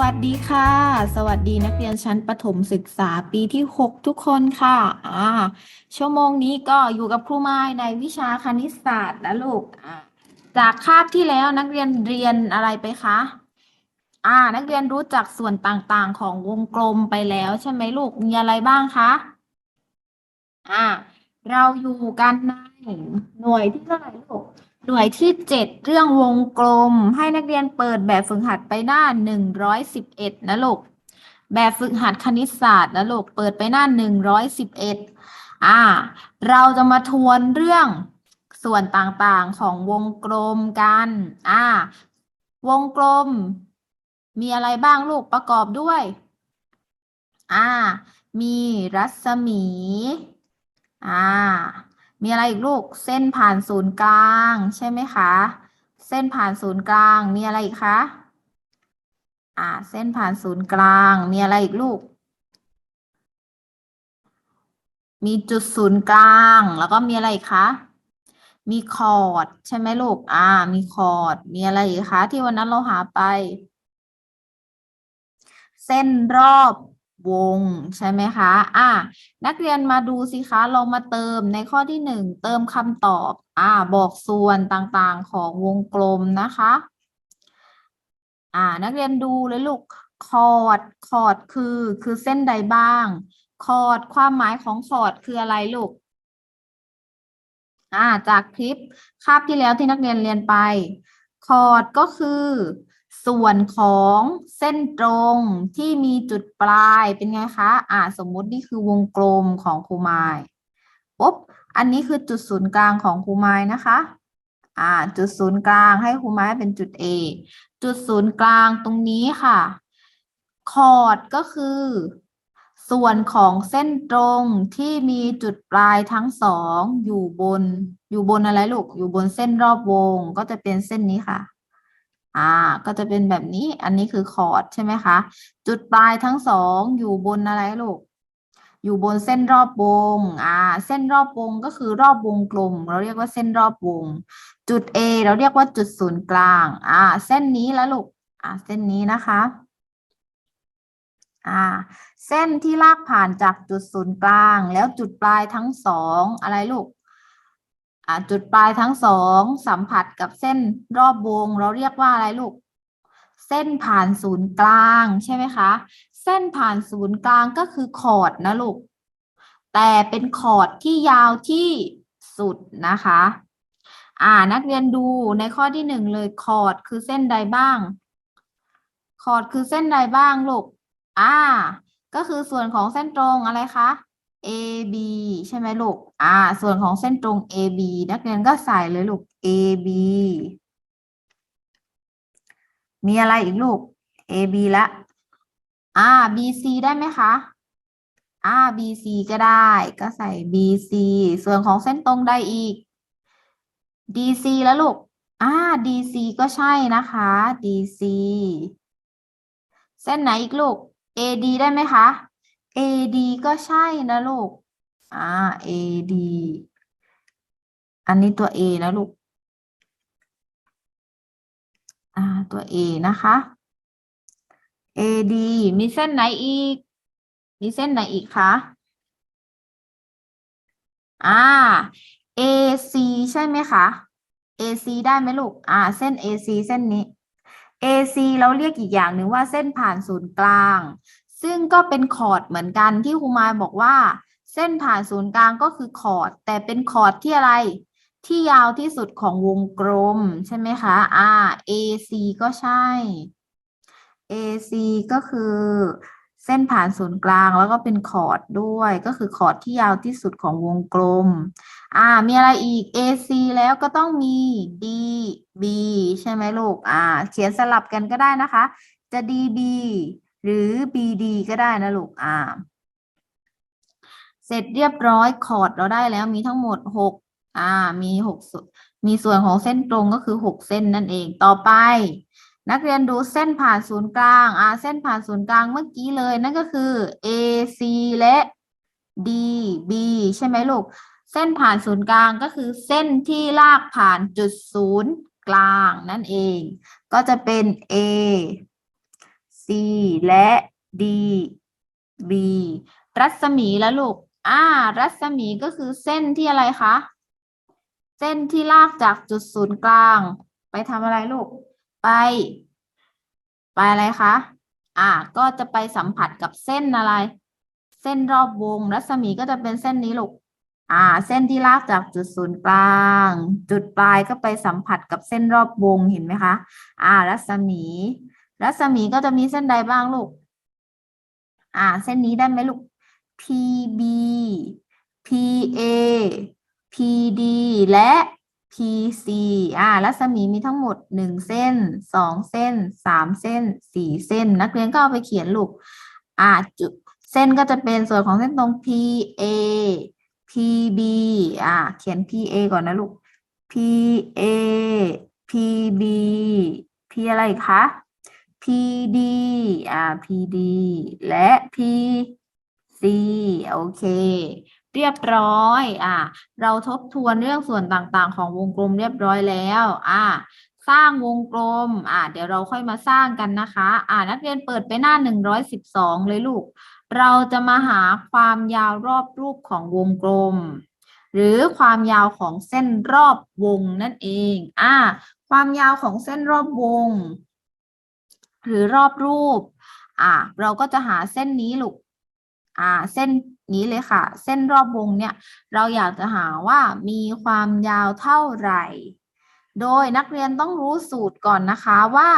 วัสดีค่ะ สวัสดีนักเรียนชั้นประถมศึกษาปีที่ 6 ทุกคนค่ะอ่าชั่วโมงนี้ก็อยู่กับครูไม้ในวิชาคณิตศาสตร์นะลูกอ่าจากคาบที่แล้วนักเรียนเรียนอะไรไปคะอ่า นักเรียนรู้จักส่วนต่างๆของวงกลมไปแล้วใช่ไหมลูกมีอะไรบ้างคะอ่าเราอยู่กันในหน่วยที่เท่าไหร่ลูก หน่วยที่เจ็ดเรื่องวงกลมให้นักเรียนเปิดแบบฝึกหัดไปหน้าหนึ่งร้อยสิบเอ็ดนะลูกแบบฝึกหัดคณิตศาสตร์นะลูกเปิดไปหน้าหนึ่งร้อยสิบเอ็ดอ่า เราจะมาทวนเรื่องส่วนต่างๆของวงกลมกัน อ่า วงกลม มีอะไรบ้างลูกประกอบด้วย อ่า มีรัศมี อ่า มีอะไรอีกลูก เส้นผ่านศูนย์กลาง ใช่ไหมคะ เส้นผ่านศูนย์กลาง มีอะไรอีกคะ อ่า เส้นผ่านศูนย์กลาง มีอะไรอีกลูก มีจุดศูนย์กลาง แล้วก็มีอะไรอีกคะ มีคอร์ดใช่ไหมลูก อ่า มีคอร์ด มีอะไรอีกคะ ที่วันนั้นเราหาไป เส้นรอบ วงใช่ไหมคะอ่านักเรียนมาดูสิคะลองมาเติมในข้อที่หนึ่งเติมคำตอบอ่าบอกส่วนต่างๆของวงกลมนะคะอ่านักเรียนดูเลยลูกคอร์ดคอร์ดคือคือเส้นใดบ้าง คอร์ดความหมายของคอร์ดคืออะไรลูกอ่าจากคลิปคาบที่แล้วที่นักเรียนเรียนไป คอร์ดก็คือ ส่วนของเส้นตรงที่มีจุดปลายเป็นไงคะอ่าสมมุตินี่คือวงกลมของครูไม้ปุ๊บอันนี้คือจุดศูนย์กลางของครูไม้นะคะอ่าจุดศูนย์กลางให้ครูไม้เป็นจุด A จุดศูนย์กลางตรงนี้ค่ะ คอร์ดก็คือ ส่วนของเส้นตรงที่มีจุดปลายทั้งสองอยู่บน อยู่บนอะไรลูก อยู่บนเส้นรอบวงก็จะเป็นเส้นนี้ค่ะ อ่า ก็จะเป็นแบบนี้ อันนี้คือคอร์ดใช่ไหมคะ จุดปลายทั้งสองอยู่บนอะไรลูก อยู่บนเส้นรอบวง อ่า เส้นรอบวงก็คือรอบวงกลม เราเรียกว่าเส้นรอบวง จุด A เราเรียกว่าจุดศูนย์กลาง อ่า เส้นนี้แล้วลูก อ่า เส้นนี้นะคะ อ่า เส้นที่ลากผ่านจากจุดศูนย์กลาง แล้วจุดปลายทั้งสองอะไรลูก จุดปลายทั้งสองสัมผัสกับเส้นรอบวง เราเรียกว่าอะไรลูก เส้นผ่านศูนย์กลางใช่ไหมคะ เส้นผ่านศูนย์กลางก็คือคอร์ดนะลูก แต่เป็นคอร์ดที่ยาวที่สุดนะคะ อ่านักเรียนดูในข้อที่หนึ่งเลยคอร์ดคือเส้นใดบ้างคอร์ดคือเส้นใดบ้างลูก อ่า ก็คือส่วนของเส้นตรงอะไรคะ AB ใช่ไหมลูก อ่า ส่วนของเส้นตรง AB นักเรียนก็ใส่เลยลูก AB มีอะไรอีกลูก AB ละอ่า BC ได้ไหมคะอ่า BC ก็ได้ ก็ใส่ BC ส่วนของเส้นตรงได้อีก DC แล้วลูก อ่า DC ก็ใช่นะคะ DC เส้นไหนอีกลูก AD ได้ไหมคะ AD ก็ใช่นะลูก อ่า AD อันนี้ตัว A นะลูก อ่า ตัว A นะคะ AD มีเส้นไหนอีก มีเส้นไหนอีกคะ อ่า AC ใช่ไหมคะ AC ได้ไหมลูก อ่า เส้น AC เส้นนี้ AC เราเรียกอีกอย่างหนึ่งว่าเส้นผ่านศูนย์กลาง ซึ่งก็เป็นคอร์ดเหมือนกันที่ครูมายบอกว่า เส้นผ่านศูนย์กลางก็คือคอร์ดแต่เป็นคอร์ดที่อะไร ที่ยาวที่สุดของวงกลมใช่ไหมคะอ่า AC ก็ใช่ AC ก็คือเส้นผ่านศูนย์กลางแล้วก็เป็นคอร์ดด้วย ก็คือคอร์ดที่ยาวที่สุดของวงกลม อ่า มีอะไรอีก AC แล้วก็ต้องมี DB ใช่ไหมลูก อ่า เขียนสลับกันก็ได้นะคะ จะ DB หรือ BD ก็ได้นะลูกอ่า เสร็จเรียบร้อยคอร์ดเราได้แล้วมีทั้งหมดหกอ่า มีหกมีส่วนของเส้นตรงก็คือหกเส้นนั่นเอง ต่อไป นักเรียนดูเส้นผ่านศูนย์กลาง อ่า เส้นผ่านศูนย์กลางเมื่อกี้เลย นั่นก็คือ AC และ DB ใช่ไหมลูก เส้นผ่านศูนย์กลางก็คือเส้นที่ลากผ่านจุดศูนย์กลางนั่นเอง ก็จะเป็น A และ D B รัศมีแล้วลูก อ่า รัศมีก็คือเส้นที่อะไรคะ เส้นที่ลากจากจุดศูนย์กลาง ไปทำอะไรลูก ไป ไปอะไรคะ อ่า ก็จะไปสัมผัสกับเส้นอะไร เส้นรอบวง รัศมีก็จะเป็นเส้นนี้ลูก อ่า เส้นที่ลากจากจุดศูนย์กลาง จุดปลายก็ไปสัมผัสกับเส้นรอบวงเห็นไหมคะ อ่า รัศมี รัศมีก็จะมีเส้นใดบ้างลูก อ่า เส้นนี้ได้ไหมลูก PB PA PD และ PC อ่า รัศมีมีทั้งหมดหนึ่งเส้นสองเส้นสามเส้นสี่เส้น นักเรียนก็เอาไปเขียนลูก อ่าจุดเส้นก็จะเป็นส่วนของเส้นตรง PA PB อ่า เขียน PA ก่อนนะลูก PA PB P อะไรคะ PD อ่า PD และ PC โอเค เรียบร้อยอ่าเราทบทวนเรื่องส่วนต่างๆ ของวงกลมเรียบร้อยแล้วอ่าสร้างวงกลมอ่าเดี๋ยวเราค่อยมาสร้างกันนะคะ อ่านักเรียนเปิดไปหน้าหนึ่งร้อยสิบสองเลยลูก เราจะมาหาความยาวรอบรูปของวงกลม หรือความยาวของเส้นรอบวงนั่นเอง อ่า ความยาวของเส้นรอบวง หรือรอบรูป อ่า เราก็จะหาเส้นนี้ลูก อ่า เส้นนี้เลยค่ะ เส้นรอบวงเนี่ย เราอยากจะหาว่ามีความยาวเท่าไหร่ โดยนักเรียนต้องรู้สูตรก่อนนะคะว่า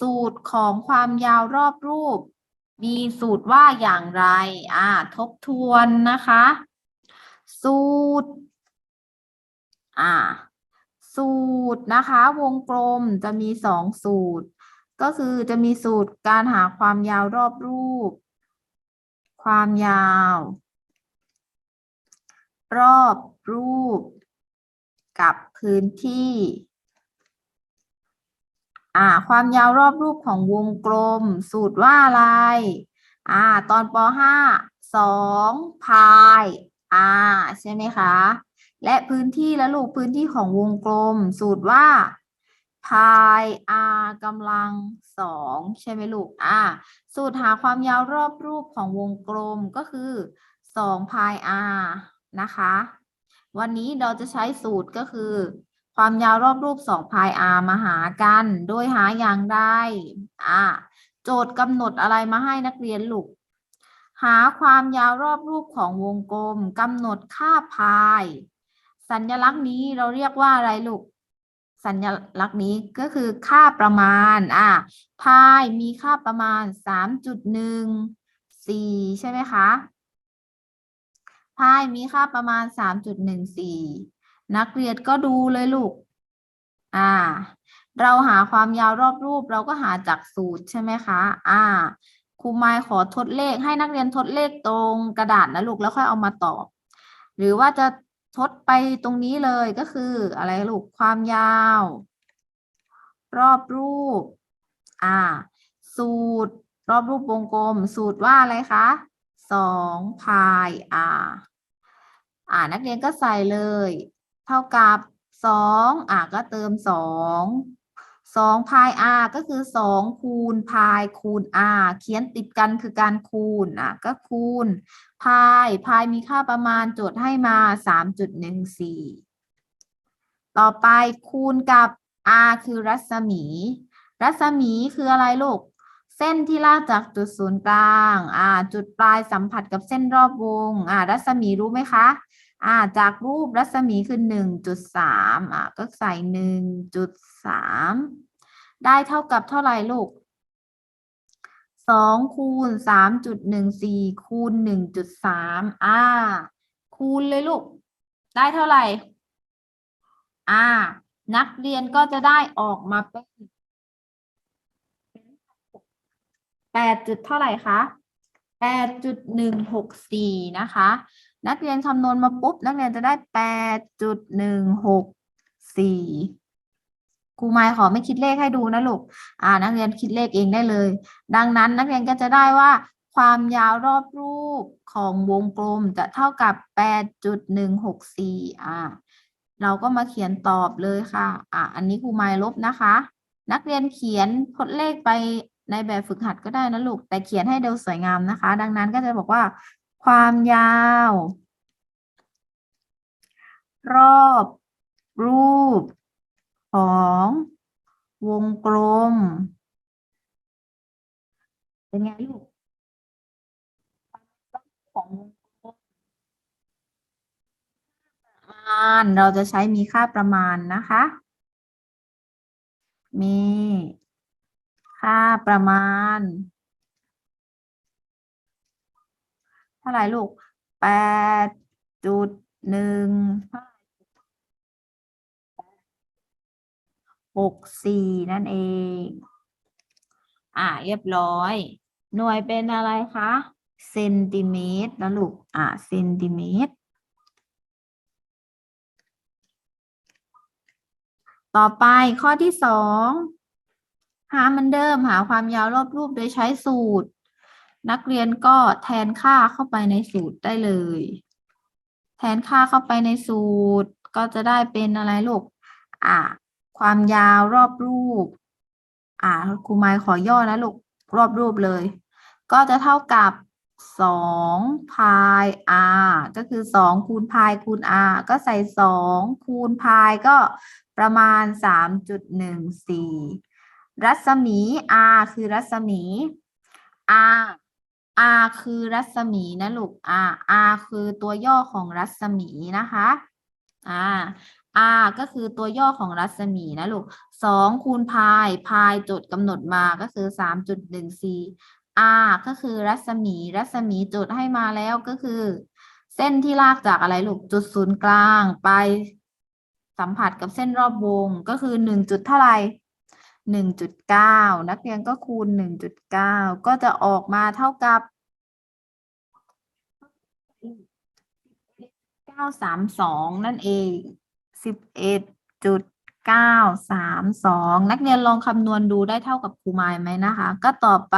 สูตรของความยาวรอบรูป มีสูตรว่าอย่างไร อ่า ทบทวนนะคะ สูตร อ่า สูตรนะคะ วงกลมจะมีสองสูตร ก็คือจะมีสูตรการหาความยาวรอบรูป ความยาว รอบรูป กับพื้นที่อ่าความยาวรอบรูปของวงกลม สูตรว่าอะไรอ่าตอนป .5 สองพายอ่าใช่ไหมคะ และพื้นที่และลูกพื้นที่ของวงกลม สูตรว่า พาย r กำลังสองใช่ไหมลูก อ่า สูตรหาความยาวรอบรูปของวงกลมก็คือสองพาย r นะคะ วันนี้เราจะใช้สูตรก็คือ ความยาวรอบรูป2พาย r มาหากัน โดยหาอย่างไรอ่า โจทย์กำหนดอะไรมาให้นักเรียนลูก หาความยาวรอบรูปของวงกลมกำหนดค่าพายสัญลักษณ์นี้เราเรียกว่าอะไรลูก สัญลักษณ์นี้ก็คือค่าประมาณอ่าพายมีค่าประมาณ 3.14 ใช่ไหมคะพายมีค่าประมาณ 3.14 นักเรียนก็ดูเลยลูกอ่าเราหาความยาวรอบรูปเราก็หาจากสูตรใช่ไหมคะอ่าครูไมายขอทดเลขให้นักเรียนทดเลขตรงกระดาษนะลูกแล้วค่อยเอามาตอบ หรือว่าจะ ดไปตรงนี้เลยก็คืออะไรลูกความยาว รอบรูป อ่า สูตร รอบรูปวงกลม สูตรว่าอะไรคะสองพายอ่าอ่านักเรียนก็ใส่เลย เท่ากับสองอ่าก็เติมสอง สองพาย r ก็คือสองคูณพายคูณ r เขียนติดกันคือการคูณอะก็คูณพายพายมีค่าประมาณโจทย์ให้มาสามจุดหนึ่งสี่ต่อไปคูณกับ r คือรัศมี รัศมีคืออะไรลูก เส้นที่ลากจากจุดศูนย์กลางอ่าจุดปลายสัมผัสกับเส้นรอบวงอ่ารัศมีรู้ไหมคะอ่าจากรูปรัศมีคือหนึ่งจุดสามอ่าก็ใส่หนึ่งจุดสามได้เท่ากับเท่าไหร่ลูกสองคูณสามจุดหนึ่งสี่คูณหนึ่งจุดสามอ่า คูณเลยลูก ได้เท่าไหร่ อ่า นักเรียนก็จะได้ออกมาเป็น แปดจุดเท่าไหร่คะแปดจุดหนึ่งหกสี่นะคะ นักเรียนคำนวณมาปุ๊บ นักเรียนจะได้แปดจุดหนึ่งหกสี่ครูไมายขอไม่คิดเลขให้ดูนะลูก อ่า นักเรียนคิดเลขเองได้เลย ดังนั้นนักเรียนก็จะได้ว่า ความยาวรอบรูปของวงกลมจะเท่ากับแปดจุดหนึ่งหกสี่อ่า เราก็มาเขียนตอบเลยค่ะ อะอันนี้ครูไมายลบนะคะ นักเรียนเขียนทดเลขไป ในแบบฝึกหัดก็ได้นะลูก แต่เขียนให้ดูสวยงามนะคะ ดังนั้นก็จะบอกว่า ความยาว รอบ รูป ของวงกลม เป็นไงลูกของวงกลมประมาณ เราจะใช้มีค่าประมาณนะคะ มี ค่าประมาณ เท่าไหร่ลูกแปดจุดหนึ่งหกสี่นั่นเอง อ่าเรียบร้อย หน่วยเป็นอะไรคะเซนติเมตรนะลูก อ่าเซนติเมตร ต่อไปข้อที่สอง หาเหมือนเดิมหาความยาวรอบรูปโดยใช้สูตร นักเรียนก็แทนค่าเข้าไปในสูตรได้เลย แทนค่าเข้าไปในสูตร ก็จะได้เป็นอะไรลูกอ่าความยาวรอบรูป อ่าครูไมค์ขอย่อนะลูกรอบรูปเลย ก็จะเท่ากับสองพาย r ก็คือสองคูณพายคูณ r ก็ใส่สองคูณพายก็ประมาณสามจุดหนึ่งสี่ รัศมี r คือรัศมี r r คือรัศมีนะลูก r r คือตัวย่อของรัศมีนะคะอ่า r ก็คือตัวย่อของรัศมีนะลูกสองคูณพายพายโจทย์กำหนดมาก็คือสามจุดหนึ่งสี่ r ก็คือรัศมี รัศมีโจทย์ให้มาแล้วก็คือ เส้นที่ลากจากอะไรลูกจุดศูนย์กลางไปสัมผัสกับเส้นรอบวงก็คือหนึ่งจุดเท่าไหร่ หนึ่งจุดเก้านักเรียนก็คูณหนึ่งจุดเก้าก็จะออกมาเท่ากับเก้าสามสองนั่นเองสิบเอ็ดจุดเก้าสามสองนักเรียนลองคำนวณดูได้เท่ากับครูไมล์ไหมนะคะ ก็ต่อไป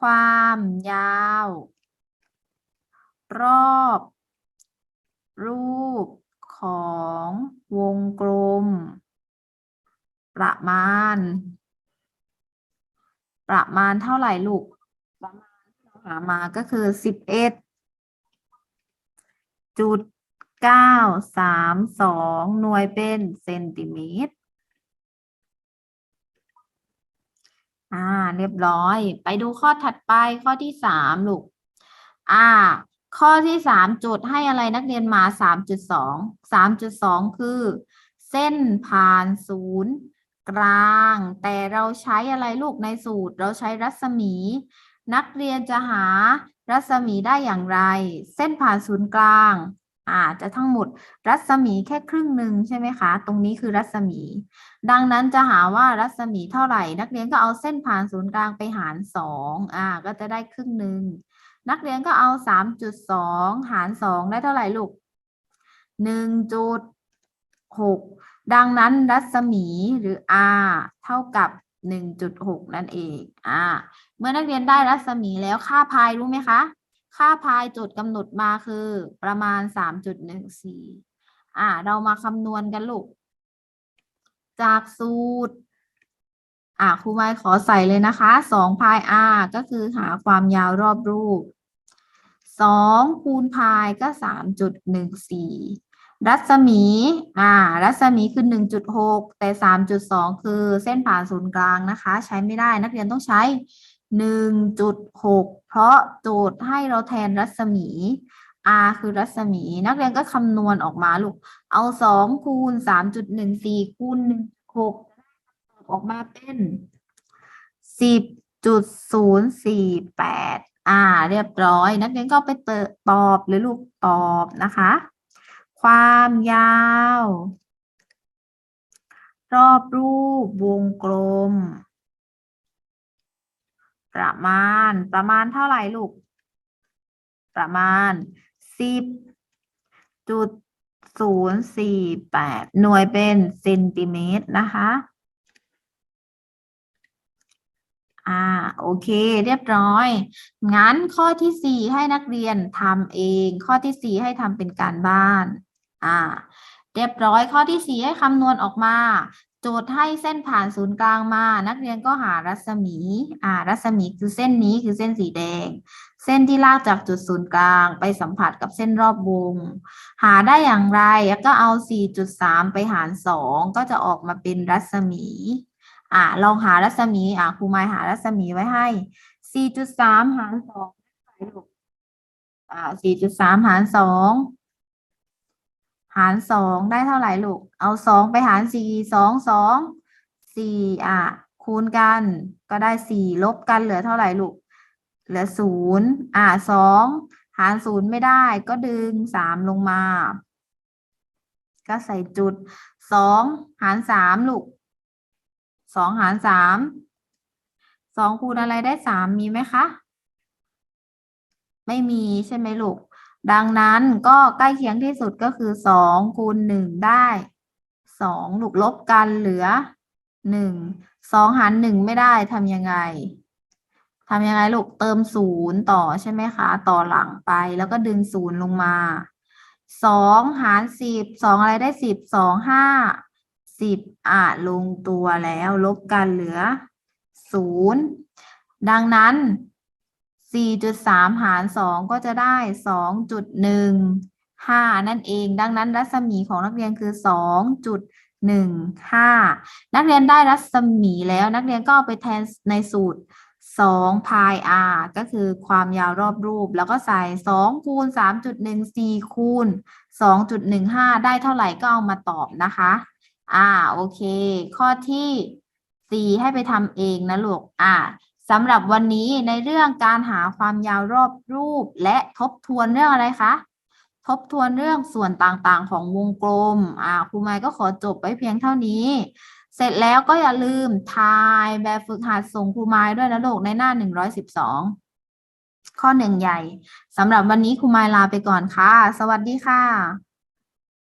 ความยาว รอบ รูปของวงกลม ประมาณ ประมาณเท่าไหร่ลูก ประมาณที่เราหามาก็คือสิบเอ็ดจุดเก้าสามสองหน่วยเป็นเซนติเมตร อ่า เรียบร้อย ไปดูข้อถัดไปข้อที่สามลูก อ่า ข้อที่สามจทย์ให้อะไรนักเรียนมาสามจุดสองสามจุดสองคือ เส้นผ่านศูนย์ กลาง แต่เราใช้อะไรลูกในสูตร เราใช้รัศมี นักเรียนจะหารัศมีได้อย่างไร เส้นผ่านศูนย์กลางอาจะทั้งหมดรัศมีแค่ครึ่งหนึ่งใช่ไหมคะ ตรงนี้คือรัศมี ดังนั้นจะหาว่ารัศมีเท่าไหร่ นักเรียนก็เอาเส้นผ่านศูนย์กลางไปหารสองอ่าก็จะได้ครึ่งหนึ่งนักเรียนก็เอาสามจุดสองหารสองได้เท่าไหร่ลูกหนึ่งจุด หกดังนั้นรัศมีหรือ r เท่ากับหนึ่งจุดหกนั่นเองอ่าเมื่อนักเรียนได้รัศมีแล้วค่าพายรู้ไหมคะ ค่าพายโจทย์กำหนดมาคือประมาณสามจุดหนึ่งสี่อ่าเรามาคำนวณกันลูก จากสูตรอ่าครูไม้ขอใส่เลยนะคะสองพาย r ก็คือหาความยาวรอบรูปสองคูณพายก็สามจุดหนึ่งสี่ รัศมี อ่า รัศมีคือหนึ่งจุดหกแต่สามจุดสองคือเส้นผ่านศูนย์กลางนะคะ ใช้ไม่ได้นักเรียนต้องใช้หนึ่งจุดหกเพราะโจทย์ให้เราแทนรัศมี r คือรัศมี นักเรียนก็คำนวณออกมาลูก เอาสองคูณสามจุดหนึ่งสี่คูณหนึ่งหกออกมาเป็นสิบจุดศูนย์สี่แปดอ่า เรียบร้อย นักเรียนก็ไปเตอตอบหรือลูกตอบนะคะ ความยาว รอบรูปวงกลม ประมาณประมาณเท่าไหร่ลูก ประมาณสิบจุดศูนย์สี่แปดหน่วยเป็นเซนติเมตรนะคะ อ่า โอเค เรียบร้อย งั้นข้อที่สี่ให้นักเรียนทำเอง ข้อที่สี่ให้ทำเป็นการบ้าน อ่า เรียบร้อยข้อที่สี่ให้คำนวณออกมา โจทย์ให้เส้นผ่านศูนย์กลางมา นักเรียนก็หารัศมี อ่า รัศมีคือเส้นนี้คือเส้นสีแดง เส้นที่ลากจากจุดศูนย์กลาง ไปสัมผัสกับเส้นรอบวง หาได้อย่างไร แล้วก็เอา 4.3 ไปหาร 2 ก็จะออกมาเป็นรัศมี อ่า ลองหารัศมี อ่าครูไม้หารัศมีไว้ให้ 4.3 หาร2ได้เท่าไหร่ลูกอ่า4.3 หาร 2าร2ได้เท่าไหร่ลูก เอา2ไปหาร4 2 2 4อะ คูณกันก็ได้4ลบกันเหลือเท่าไหร่ลูก เหลือ0อะ2หาร0ไม่ได้ก็ดึง3ลงมา ก็ใส่จุด2หาร3ลูก2หาร3 2คูณอะไรได้3มีไหมคะ ไม่มีใช่ไหมลูก ดังนั้นก็ใกล้เคียงที่สุดก็คือสองคูณหนึ่งได้สองลูกลบกันเหลือหนึ่งสองหารหนึ่งไม่ได้ทำยังไงทำยังไงลูกเติมศูนย์ต่อใช่ไหมคะ ต่อหลังไปแล้วก็ดึงศูนย์ลงมาสองหารสิบสองอะไรได้สิบสองห้าสิบอะลงตัวแล้ว ลบกันเหลือศูนย์ดังนั้น 4.3 หาร 2 ก็จะได้ 2.15 นั่นเอง ดังนั้นรัศมีของนักเรียนคือ 2.15 นักเรียนได้รัศมีแล้วนักเรียนก็เอาไปแทนในสูตร2พาย r ก็คือความยาวรอบรูป แล้วก็ใส่ 2 คูณ 3.14 คูณ 2.15 ได้เท่าไหร่ก็เอามาตอบนะคะ อ่า โอเค ข้อที่ 4 ให้ไปทำเองนะลูก อ่า สำหรับวันนี้ในเรื่องการหาความยาวรอบรูป และทบทวนเรื่องอะไรคะ ทบทวนเรื่องส่วนต่างๆ ของวงกลม อ่าครูไม้ก็ขอจบไว้เพียงเท่านี้ เสร็จแล้วก็อย่าลืมทายแบบฝึกหัดส่งครูไม้ด้วยนะลูกในหน้าหนึ่งร้อยสิบสองข้อหนึ่งใหญ่สำหรับวันนี้ครูไม้ลาไปก่อนค่ะ สวัสดีค่ะ